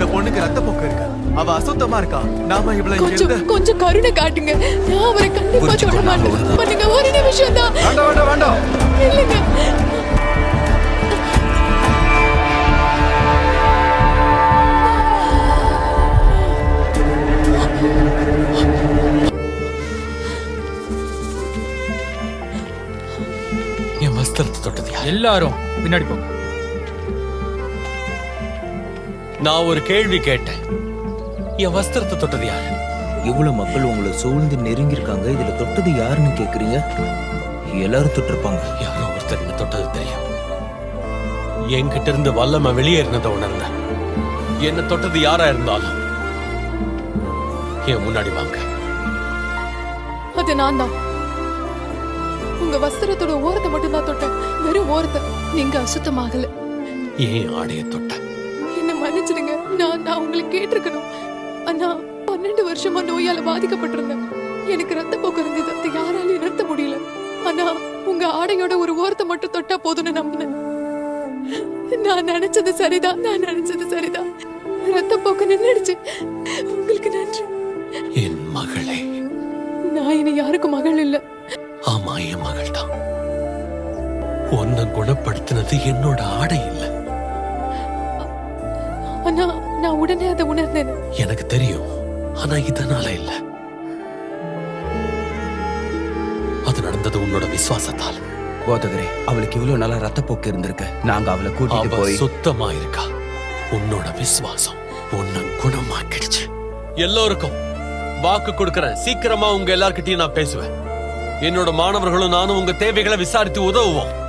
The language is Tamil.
இந்த பொண்ணுக்கு ரத்த போக்கு இருக்கு? அவ அசுத்தமா இருக்கா? நாம இவ்வளவு இங்க கொஞ்சம் கொஞ்சம் கருணை காட்டுங்க. நான் அவரை கண்டிப்பா தொட மாட்டேன். பண்ணுங்க ஒரு நிமிஷம் தான். வேண்டாம் வேண்டாம் வேண்டாம். இல்லைங்க. எல்லாரும் பின்னாடி போங்க. நான் ஒரு கேள்வி கேட்டேன். என் வஸ்திரத்தை தொட்டது யார்? இவ்வளவு மக்கள் உங்களை சூழ்ந்து நெருங்கி இருக்காங்க இதுல தொட்டது யாருன்னு கேக்குறீங்க எல்லாரும் தொட்டிருப்பாங்க. யாரோ ஒருத்தர் என்ன தொட்டது தெரியும். என்கிட்ட இருந்து வல்லம வெளியேறினதை உணர்ந்தேன் என்ன தொட்டது யாரா இருந்தாலும் என் முன்னாடி வாங்க. அது நான் தான் உங்க வஸ்திரத்தோட ஓரத்தை மட்டும் தான் தொட்டேன். வெறும் ஓரத்தை நீங்க அசுத்தமாகல. ஏன் ஆடைய தொட்ட? என்ன மன்னிச்சிடுங்க. நான் நான் உங்களை கேட்டிருக்கணும். ஆனா பன்னெண்டு வருஷமா நோயால பாதிக்கப்பட்டிருந்தேன். எனக்கு ரத்த போக்கு இருந்தது. அதை யாராலையும் நிறுத்த முடியல. ஆனா உங்க ஆடையோட ஒரு ஓரத்தை மட்டும் தொட்டா போதும்னு நம்பினேன். நான் நினைச்சது சரிதான். நான் நினைச்சது சரிதான். ரத்த போக்கு நின்னுடுச்சு. உங்களுக்கு நன்றி. என் மகளே. நான் இனி யாருக்கும் மகள் இல்ல. ஆமா என் மகள் தான் உன்னை குணப்படுத்தினது என்னோட ஆடை இல்ல. ஆனா நான் உடனே அதை உணர்ந்தேன். எனக்கு தெரியும். ஆனா இதனால இல்ல. அது நடந்தது உன்னோட விசுவாசத்தால். போதகரே அவளுக்கு இவ்வளவு நாளா ரத்தப்போக்கு இருந்திருக்கு. நாங்க அவளை கூட்டிட்டு போய் சுத்தமா இருக்கா உன்னோட விசுவாசம் உன்னை குணமாக்கிடுச்சு. எல்லோருக்கும் வாக்கு கொடுக்கறேன் சீக்கிரமா உங்க எல்லார்கிட்டயும் நான் பேசுவேன். என்னோட மாணவர்களும் நானும் உங்க தேவைகளை விசாரித்து உதவுவோம்.